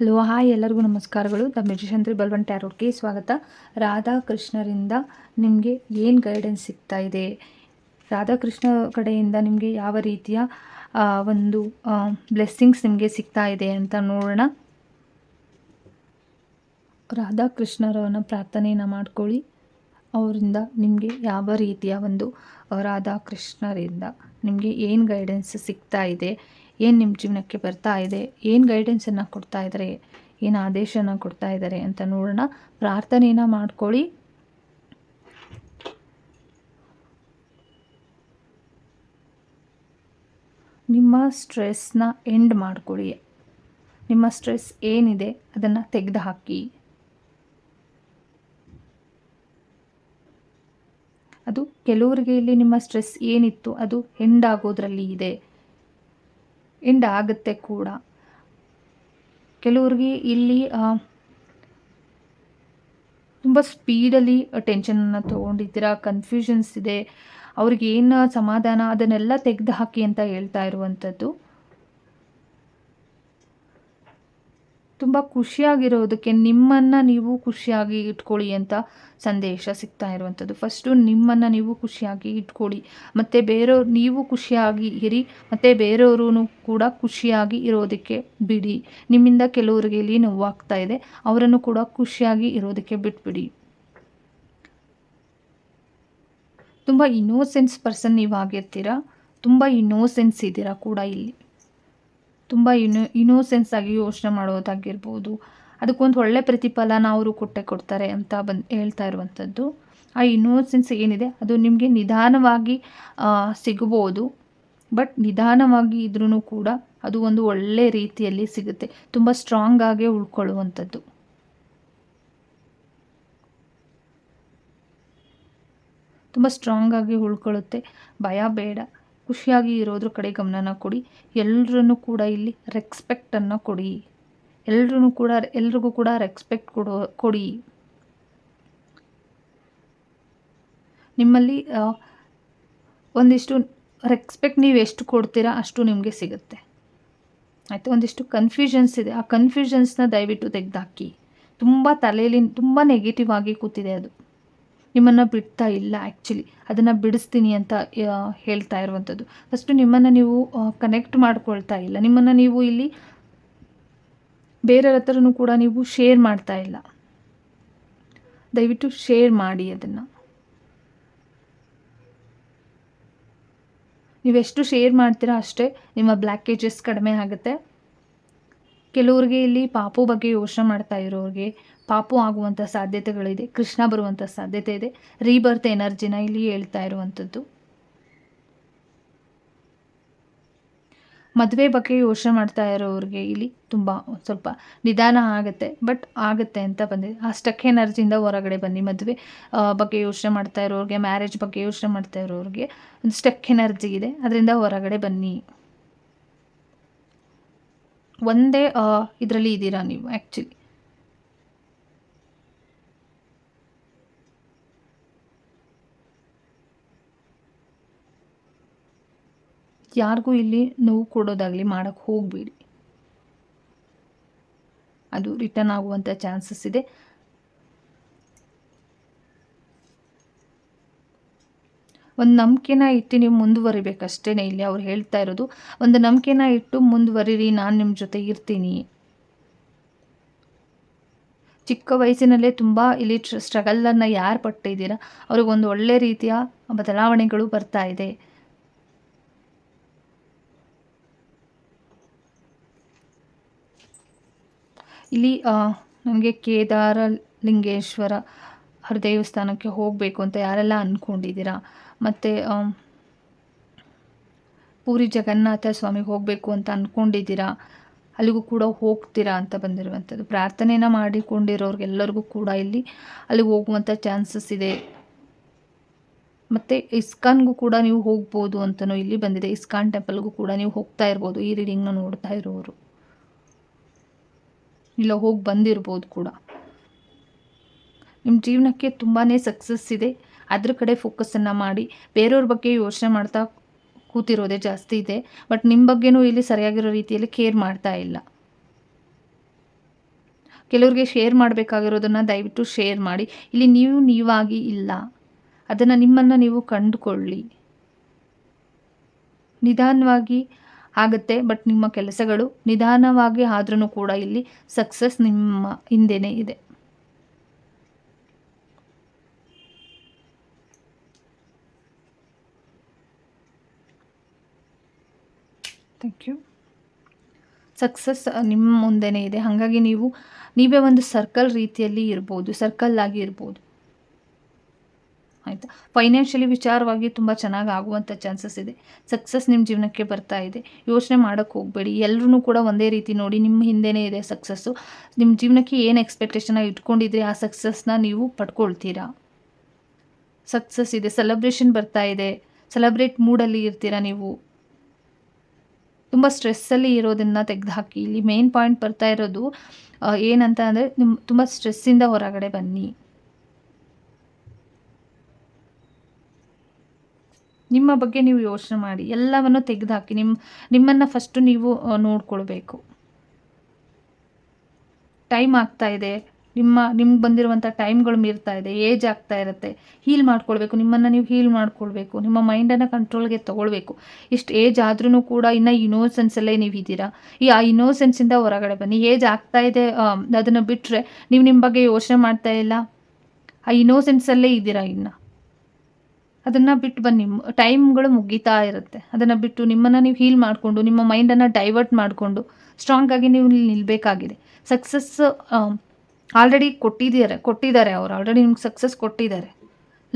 Hello, hi ಎಲ್ಲರಿಗೂ ನಮಸ್ಕಾರಗಳು. The musician ಬಲ್ವನ್ ಟ್ಯಾರೋಟ್ಗೆ ಸ್ವಾಗತ. ರಾಧಾಕೃಷ್ಣರಿಂದ ನಿಮಗೆ ಏನು ಗೈಡೆನ್ಸ್ ಸಿಗ್ತಾ ಇದೆ? ರಾಧಾಕೃಷ್ಣ ಕಡೆಯಿಂದ ನಿಮಗೆ ಯಾವ ರೀತಿಯ ಒಂದು ಬ್ಲೆಸ್ಸಿಂಗ್ಸ್ ನಿಮಗೆ ಸಿಗ್ತಾ ಇದೆ ಅಂತ ನೋಡೋಣ. ರಾಧಾಕೃಷ್ಣರವನ್ನ ಪ್ರಾರ್ಥನೆಯನ್ನು ಮಾಡ್ಕೊಳ್ಳಿ. ಅವರಿಂದ ನಿಮಗೆ ಯಾವ ರೀತಿಯ ಒಂದು ರಾಧಾಕೃಷ್ಣರಿಂದ ನಿಮಗೆ ಏನು ಗೈಡೆನ್ಸ್ ಸಿಗ್ತಾ ಇದೆ? ಏನು ನಿಮ್ಮ ಜೀವನಕ್ಕೆ ಬರ್ತಾ ಇದೆ? ಏನು ಗೈಡೆನ್ಸನ್ನು ಕೊಡ್ತಾ ಇದ್ದಾರೆ ಏನು ಆದೇಶನ ಕೊಡ್ತಾ ಇದ್ದಾರೆ ಅಂತ ನೋಡೋಣ. ಪ್ರಾರ್ಥನೆಯನ್ನು ಮಾಡ್ಕೊಳ್ಳಿ. ನಿಮ್ಮ ಸ್ಟ್ರೆಸ್ನ ಎಂಡ್ ಮಾಡ್ಕೊಳ್ಳಿ. ನಿಮ್ಮ ಸ್ಟ್ರೆಸ್ ಏನಿದೆ ಅದನ್ನು ತೆಗೆದುಹಾಕಿ. ಅದು ಕೆಲವರಿಗೆ ಇಲ್ಲಿ ನಿಮ್ಮ ಸ್ಟ್ರೆಸ್ ಏನಿತ್ತು ಅದು ಎಂಡ್ ಆಗೋದ್ರಲ್ಲಿ ಇದೆ. ಎಂಡ್ ಆಗುತ್ತೆ ಕೂಡ. ಕೆಲವ್ರಿಗೆ ಇಲ್ಲಿ ತುಂಬ ಸ್ಪೀಡಲ್ಲಿ ಟೆನ್ಷನನ್ನು ತೊಗೊಂಡಿದ್ದೀರಾ, ಕನ್ಫ್ಯೂಷನ್ಸ್ ಇದೆ ಅವ್ರಿಗೆ ಏನು ಸಮಾಧಾನ ಅದನ್ನೆಲ್ಲ ತೆಗೆದು ಹಾಕಿ ಅಂತ ಹೇಳ್ತಾ ಇರುವಂಥದ್ದು. ತುಂಬ ಖುಷಿಯಾಗಿರೋದಕ್ಕೆ ನಿಮ್ಮನ್ನು ನೀವು ಖುಷಿಯಾಗಿ ಇಟ್ಕೊಳ್ಳಿ ಅಂತ ಸಂದೇಶ ಸಿಗ್ತಾ ಇರುವಂಥದ್ದು. ಫಸ್ಟು ನಿಮ್ಮನ್ನು ನೀವು ಖುಷಿಯಾಗಿ ಇಟ್ಕೊಳ್ಳಿ. ಮತ್ತು ಬೇರೆಯವ್ರು ನೀವು ಖುಷಿಯಾಗಿ ಇರಿ, ಮತ್ತು ಬೇರೆಯವ್ರೂ ಕೂಡ ಖುಷಿಯಾಗಿ ಇರೋದಕ್ಕೆ ಬಿಡಿ. ನಿಮ್ಮಿಂದ ಕೆಲವರಿಗೆ ಇಲ್ಲಿ ನೋವಾಗ್ತಾ ಇದೆ. ಅವರನ್ನು ಕೂಡ ಖುಷಿಯಾಗಿ ಇರೋದಕ್ಕೆ ಬಿಟ್ಬಿಡಿ. ತುಂಬ ಇನ್ನೋಸೆನ್ಸ್ ಪರ್ಸನ್ ನೀವು ಆಗಿರ್ತೀರ? ತುಂಬ ಇನ್ನೋಸೆನ್ಸ್ ಇದ್ದೀರಾ ಕೂಡ ಇಲ್ಲಿ? ತುಂಬ ಇನ್ನು ಇನ್ನೋಸೆನ್ಸ್ ಆಗಿ ಯೋಚನೆ ಮಾಡೋದಾಗಿರ್ಬೋದು ಅದಕ್ಕೊಂದು ಒಳ್ಳೆ ಪ್ರತಿಫಲನ ಅವರು ಕೊಟ್ಟೆ ಕೊಡ್ತಾರೆ ಅಂತ ಬಂದು, ಹೇಳ್ತಾ ಇರುವಂಥದ್ದು. ಆ ಇನೋಸೆನ್ಸ್ ಏನಿದೆ, ಅದು ನಿಮಗೆ ನಿಧಾನವಾಗಿ ಸಿಗ್ಬೋದು. ಬಟ್ ನಿಧಾನವಾಗಿ ಇದ್ರೂ ಕೂಡ ಅದು ಒಂದು ಒಳ್ಳೆ ರೀತಿಯಲ್ಲಿ ಸಿಗುತ್ತೆ. ತುಂಬ ಸ್ಟ್ರಾಂಗ್ ಆಗಿ ಉಳ್ಕೊಳ್ಳುವಂಥದ್ದು. ತುಂಬ ಸ್ಟ್ರಾಂಗ್ ಆಗಿ ಉಳ್ಕೊಳ್ಳುತ್ತೆ. ಭಯ ಬೇಡ. ಖುಷಿಯಾಗಿ ಇರೋದ್ರ ಕಡೆ ಗಮನನ ಕೊಡಿ. ಎಲ್ಲರನ್ನು ಕೂಡ ಇಲ್ಲಿ ರೆಕ್ಸ್ಪೆಕ್ಟನ್ನು ಕೊಡಿ. ಎಲ್ರೂ ಕೂಡ, ಎಲ್ರಿಗೂ ಕೂಡ ರೆಕ್ಸ್ಪೆಕ್ಟ್ ಕೊಡೋ, ಕೊಡಿ. ನಿಮ್ಮಲ್ಲಿ ಒಂದಿಷ್ಟು ರೆಸ್ಪೆಕ್ಟ್ ನೀವು ಎಷ್ಟು ಕೊಡ್ತೀರಾ ಅಷ್ಟು ನಿಮಗೆ ಸಿಗುತ್ತೆ. ಆಯಿತು? ಒಂದಿಷ್ಟು ಕನ್ಫ್ಯೂಷನ್ಸ್ ಇದೆ. ಆ ಕನ್ಫ್ಯೂಷನ್ಸ್ನ ದಯವಿಟ್ಟು ತೆಗೆದಾಕಿ. ತುಂಬ ತಲೆಯಲ್ಲಿ, ತುಂಬ ನೆಗೆಟಿವ್ ಆಗಿ ಕೂತಿದೆ ಅದು. ನಿಮ್ಮನ್ನು ಬಿಡ್ತಾ ಇಲ್ಲ ಆ್ಯಕ್ಚುಲಿ ಅದನ್ನು ಬಿಡಿಸ್ತೀನಿ ಅಂತ ಹೇಳ್ತಾ ಇರುವಂಥದ್ದು. ಫಸ್ಟು ನಿಮ್ಮನ್ನು ನೀವು ಕನೆಕ್ಟ್ ಮಾಡ್ಕೊಳ್ತಾ ಇಲ್ಲ. ನಿಮ್ಮನ್ನು ನೀವು ಇಲ್ಲಿ ಬೇರೆಯವ್ರ ಹತ್ರನೂ ಕೂಡ ನೀವು ಶೇರ್ ಮಾಡ್ತಾ ಇಲ್ಲ. ದಯವಿಟ್ಟು ಶೇರ್ ಮಾಡಿ ಅದನ್ನು. ನೀವೆಷ್ಟು ಶೇರ್ ಮಾಡ್ತೀರಾ ಅಷ್ಟೇ ನಿಮ್ಮ ಬ್ಲ್ಯಾಕೇಜಸ್ ಕಡಿಮೆ ಆಗುತ್ತೆ. ಕೆಲವ್ರಿಗೆ ಇಲ್ಲಿ ಪಾಪು ಬಗ್ಗೆ ಯೋಚನೆ ಮಾಡ್ತಾ ಇರೋರಿಗೆ ಪಾಪು ಆಗುವಂಥ ಸಾಧ್ಯತೆಗಳಿದೆ, ಕೃಷ್ಣ ಬರುವಂಥ ಸಾಧ್ಯತೆ ಇದೆ, ರೀಬರ್ತ್ ಎನರ್ಜಿನ ಇಲ್ಲಿ ಹೇಳ್ತಾ ಇರುವಂಥದ್ದು. ಮದುವೆ ಬಗ್ಗೆ ಯೋಚನೆ ಮಾಡ್ತಾ ಇರೋರಿಗೆ ಇಲ್ಲಿ ತುಂಬ ಸ್ವಲ್ಪ ನಿಧಾನ ಆಗುತ್ತೆ, ಬಟ್ ಆಗುತ್ತೆ ಅಂತ ಬಂದಿದೆ. ಆ ಸ್ಟಕ್ ಎನರ್ಜಿಯಿಂದ ಹೊರಗಡೆ ಬನ್ನಿ ಮದುವೆ ಬಗ್ಗೆ ಯೋಚನೆ ಮಾಡ್ತಾ ಇರೋರಿಗೆ ಮ್ಯಾರೇಜ್ ಬಗ್ಗೆ ಯೋಚನೆ ಮಾಡ್ತಾ ಇರೋರಿಗೆ ಒಂದು ಸ್ಟಕ್ ಎನರ್ಜಿ ಇದೆ, ಅದರಿಂದ ಹೊರಗಡೆ ಬನ್ನಿ. ಒಂದೇ ಇದರಲ್ಲಿ ಇದ್ದೀರಾ ನೀವು ಆ್ಯಕ್ಚುಲಿ ಯಾರಿಗೂ ಇಲ್ಲಿ ನೋವು ಕೊಡೋದಾಗಲಿ ಮಾಡೋಕ್ಕೆ ಹೋಗಬೇಡಿ. ಅದು ರಿಟರ್ನ್ ಆಗುವಂಥ ಚಾನ್ಸಸ್ ಇದೆ. ಒಂದು ನಂಬಿಕೆನ ಇಟ್ಟು ನೀವು ಮುಂದುವರಿಬೇಕಷ್ಟೇ ಇಲ್ಲಿ ಅವ್ರು ಹೇಳ್ತಾ ಇರೋದು. ಒಂದು ನಂಬಿಕೆನ ಇಟ್ಟು ಮುಂದುವರಿರಿ, ನಾನು ನಿಮ್ಮ ಜೊತೆ ಇರ್ತೀನಿ. ಚಿಕ್ಕ ವಯಸ್ಸಿನಲ್ಲೇ ತುಂಬ ಇಲ್ಲಿ ಸ್ಟ್ರಗಲನ್ನು ಯಾರು ಪಟ್ಟಿದ್ದೀರಾ? ಅವ್ರಿಗೊಂದು ಒಳ್ಳೆ ರೀತಿಯ ಬದಲಾವಣೆಗಳು ಬರ್ತಾ ಇದೆ. ಇಲ್ಲಿ ನಮಗೆ ಕೇದಾರ ಲಿಂಗೇಶ್ವರ ಅವ್ರ ದೇವಸ್ಥಾನಕ್ಕೆ ಹೋಗಬೇಕು ಅಂತ ಯಾರೆಲ್ಲ ಅಂದ್ಕೊಂಡಿದ್ದೀರಾ ಮತ್ತು ಪೂರಿ ಜಗನ್ನಾಥ ಸ್ವಾಮಿಗೆ ಹೋಗಬೇಕು ಅಂತ ಅಂದ್ಕೊಂಡಿದ್ದೀರಾ ಅಲ್ಲಿಗೂ ಕೂಡ ಹೋಗ್ತೀರಾ ಅಂತ ಬಂದಿರುವಂಥದ್ದು. ಪ್ರಾರ್ಥನೆನ ಮಾಡಿಕೊಂಡಿರೋರಿಗೆಲ್ಲರಿಗೂ ಕೂಡ ಇಲ್ಲಿ ಅಲ್ಲಿಗೆ ಹೋಗುವಂಥ ಚಾನ್ಸಸ್ ಇದೆ. ಮತ್ತು ಇಸ್ಕಾನ್ಗೂ ಕೂಡ ನೀವು ಹೋಗ್ಬೋದು ಅಂತಲೂ ಇಲ್ಲಿ ಬಂದಿದೆ. ಇಸ್ಕಾನ್ ಟೆಂಪಲ್ಗೂ ಕೂಡ ನೀವು ಹೋಗ್ತಾ ಇರ್ಬೋದು. ಈ ರೀಡಿಂಗ್ನ ನೋಡ್ತಾ ಇರೋರು. ಇಲ್ಲ, ಹೋಗಿ ಬಂದಿರ್ಬೋದು ಕೂಡ. ನಿಮ್ಮ ಜೀವನಕ್ಕೆ ತುಂಬಾ ಸಕ್ಸಸ್ ಇದೆ. ಅದ್ರ ಕಡೆ ಫೋಕಸನ್ನು ಮಾಡಿ. ಬೇರೆಯವ್ರ ಬಗ್ಗೆ ಯೋಚನೆ ಮಾಡ್ತಾ ಕೂತಿರೋದೇ ಜಾಸ್ತಿ ಇದೆ. ಬಟ್ ನಿಮ್ಮ ಬಗ್ಗೆನೂ ಇಲ್ಲಿ ಸರಿಯಾಗಿರೋ ರೀತಿಯಲ್ಲಿ ಕೇರ್ ಮಾಡ್ತಾ ಇಲ್ಲ. ಕೆಲವ್ರಿಗೆ ಶೇರ್ ಮಾಡಬೇಕಾಗಿರೋದನ್ನು ದಯವಿಟ್ಟು ಶೇರ್ ಮಾಡಿ. ಇಲ್ಲಿ ನೀವು ನೀವಾಗಿ ಇಲ್ಲ. ಅದನ್ನು ನಿಮ್ಮನ್ನು ನೀವು ಕಂಡುಕೊಳ್ಳಿ. ನಿಧಾನವಾಗಿ ಆಗುತ್ತೆ ಬಟ್ ನಿಮ್ಮ ಕೆಲಸಗಳು ನಿಧಾನವಾಗಿ ಆದ್ರೂ ಕೂಡ ಇಲ್ಲಿ ಸಕ್ಸಸ್ ನಿಮ್ಮ ಹಿಂದೆನೇ ಇದೆ. ಥ್ಯಾಂಕ್ ಯು ಸಕ್ಸಸ್ ನಿಮ್ಮ ಮುಂದೆನೇ ಇದೆ. ಹಾಗಾಗಿ ನೀವು, ನೀವೇ ಒಂದು ಸರ್ಕಲ್ ರೀತಿಯಲ್ಲಿ ಇರ್ಬೋದು ಸರ್ಕಲ್ ಆಗಿ ಇರ್ಬೋದು. ಆಯಿತಾ? ಫೈನಾನ್ಷಿಯಲಿ ವಿಚಾರವಾಗಿ ತುಂಬ ಚೆನ್ನಾಗಿ ಆಗುವಂಥ ಚಾನ್ಸಸ್ ಇದೆ. ಸಕ್ಸಸ್ ನಿಮ್ಮ ಜೀವನಕ್ಕೆ ಬರ್ತಾ ಇದೆ. ಯೋಚನೆ ಮಾಡೋಕ್ಕೆ ಹೋಗಬೇಡಿ. ಎಲ್ಲರೂ ಕೂಡ ಒಂದೇ ರೀತಿ ನೋಡಿ ನಿಮ್ಮ ಹಿಂದೆನೇ ಇದೆ ಸಕ್ಸಸ್ಸು ನಿಮ್ಮ ಜೀವನಕ್ಕೆ ಏನು ಎಕ್ಸ್ಪೆಕ್ಟೇಷನ್ ಇಟ್ಕೊಂಡಿದ್ರೆ, ಆ ಸಕ್ಸಸ್ನ ನೀವು ಪಡ್ಕೊಳ್ತೀರಾ? ಸಕ್ಸಸ್ ಇದೆ. ಸೆಲೆಬ್ರೇಷನ್ ಬರ್ತಾ ಇದೆ. ಸೆಲೆಬ್ರೇಟ್ ಮೂಡಲ್ಲಿ ಇರ್ತೀರಾ ನೀವು? ತುಂಬ ಸ್ಟ್ರೆಸ್ಸಲ್ಲಿ ಇರೋದನ್ನು ತೆಗೆದುಹಾಕಿ. ಇಲ್ಲಿ ಮೇನ್ ಪಾಯಿಂಟ್ ಬರ್ತಾ ಇರೋದು ಏನಂತ ಅಂದರೆ ನಿಮ್ಮ ತುಂಬ ಸ್ಟ್ರೆಸ್ಸಿಂದ ಹೊರಗಡೆ ಬನ್ನಿ. ನಿಮ್ಮ ಬಗ್ಗೆ ನೀವು ಯೋಚನೆ ಮಾಡಿ. ಎಲ್ಲವನ್ನು ತೆಗೆದುಹಾಕಿ. ನಿಮ್ಮ ನಿಮ್ಮನ್ನು ಫಸ್ಟು ನೀವು ನೋಡ್ಕೊಳ್ಬೇಕು. ಟೈಮ್ ಆಗ್ತಾ ಇದೆ. ನಿಮ್ಮ, ನಿಮ್ಗೆ ಬಂದಿರುವಂಥ ಟೈಮ್ಗಳು ಮೀರ್ತಾ ಇದೆ ಏಜ್ ಆಗ್ತಾ ಇರುತ್ತೆ. ಹೀಲ್ ಮಾಡ್ಕೊಳ್ಬೇಕು, ನಿಮ್ಮನ್ನು ನೀವು ಹೀಲ್ ಮಾಡ್ಕೊಳ್ಬೇಕು, ನಿಮ್ಮ ಮೈಂಡನ್ನು ಕಂಟ್ರೋಲ್ಗೆ ತೊಗೊಳ್ಬೇಕು. ಇಷ್ಟು ಏಜ್ ಆದ್ರೂ ಕೂಡ ಇನ್ನೂ ಇನೋಸೆನ್ಸಲ್ಲೇ ನೀವು ಇದ್ದೀರಾ? ಈ ಆ ಇನೋಸೆನ್ಸಿಂದ ಹೊರಗಡೆ ಬನ್ನಿ. ಏಜ್ ಆಗ್ತಾ ಇದೆ ಅದನ್ನು ಬಿಟ್ಟರೆ ನೀವು ನಿಮ್ಮ ಬಗ್ಗೆ ಯೋಚನೆ ಮಾಡ್ತಾ ಇಲ್ಲ? ಆ ಇನೋಸೆನ್ಸಲ್ಲೇ ಇದ್ದೀರಾ ಇನ್ನು? ಅದನ್ನು ಬಿಟ್ಟು ಬನ್ನಿ. ಟೈಮ್ಗಳು ಮುಗೀತಾ ಇರುತ್ತೆ. ಅದನ್ನು ಬಿಟ್ಟು ನಿಮ್ಮನ್ನು ನೀವು ಹೀಲ್ ಮಾಡಿಕೊಂಡು, ನಿಮ್ಮ ಮೈಂಡನ್ನು ಡೈವರ್ಟ್ ಮಾಡಿಕೊಂಡು ಸ್ಟ್ರಾಂಗಾಗಿ ನೀವು ನಿಲ್ಲಬೇಕಾಗಿದೆ ಸಕ್ಸಸ್ ಆಲ್ರೆಡಿ ಕೊಟ್ಟಿದ್ದಾರೆ ಕೊಟ್ಟಿದ್ದಾರೆ ಅವರು. ಆಲ್ರೆಡಿ ನಿಮ್ಗೆ ಸಕ್ಸಸ್ ಕೊಟ್ಟಿದ್ದಾರೆ.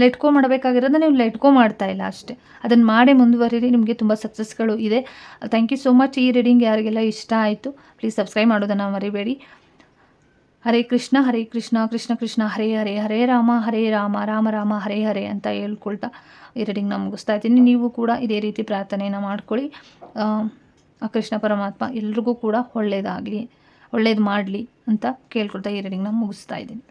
ಲೆಟ್ಕೋ ಮಾಡಬೇಕಾಗಿರೋದು ನೀವು ಲೆಟ್ಕೋ ಮಾಡ್ತಾ ಇಲ್ಲ ಅಷ್ಟೇ. ಅದನ್ನು ಮಾಡೇ ಮುಂದುವರಿರಿ. ನಿಮಗೆ ತುಂಬ ಸಕ್ಸಸ್ಗಳು ಇದೆ. ಥ್ಯಾಂಕ್ ಯು ಸೋ ಮಚ್ ಈ ರೀಡಿಂಗ್ ಯಾರಿಗೆಲ್ಲ ಇಷ್ಟ ಆಯಿತು ಪ್ಲೀಸ್ ಸಬ್ಸ್ಕ್ರೈಬ್ ಮಾಡೋದನ್ನು ಮರಿಬೇಡಿ. ಹರೇ ಕೃಷ್ಣ ಹರೇ ಕೃಷ್ಣ ಕೃಷ್ಣ ಕೃಷ್ಣ, ಹರೇ ಹರೇ ಹರೇ ರಾಮ ಹರೇ ರಾಮ ರಾಮ ರಾಮ, ಹರೇ ಹರೇ ಅಂತ ಹೇಳ್ಕೊಳ್ತಾ ಈ ರೀಡಿಂಗ್ ರೀಡಿಂಗ್ನ ಮುಗಿಸ್ತಾ ಇದ್ದೀನಿ. ನೀವು ಕೂಡ ಇದೇ ರೀತಿ ಪ್ರಾರ್ಥನೆಯನ್ನು ಮಾಡ್ಕೊಳ್ಳಿ. ಕೃಷ್ಣ ಪರಮಾತ್ಮ ಎಲ್ರಿಗೂ ಕೂಡ ಒಳ್ಳೆಯದಾಗಲಿ ಒಳ್ಳೇದು ಮಾಡಲಿ ಅಂತ ಕೇಳ್ಕೊಳ್ತಾ ಈ ರೀಡಿಂಗ್ನ ಮುಗಿಸ್ತಾ ಇದ್ದೀನಿ.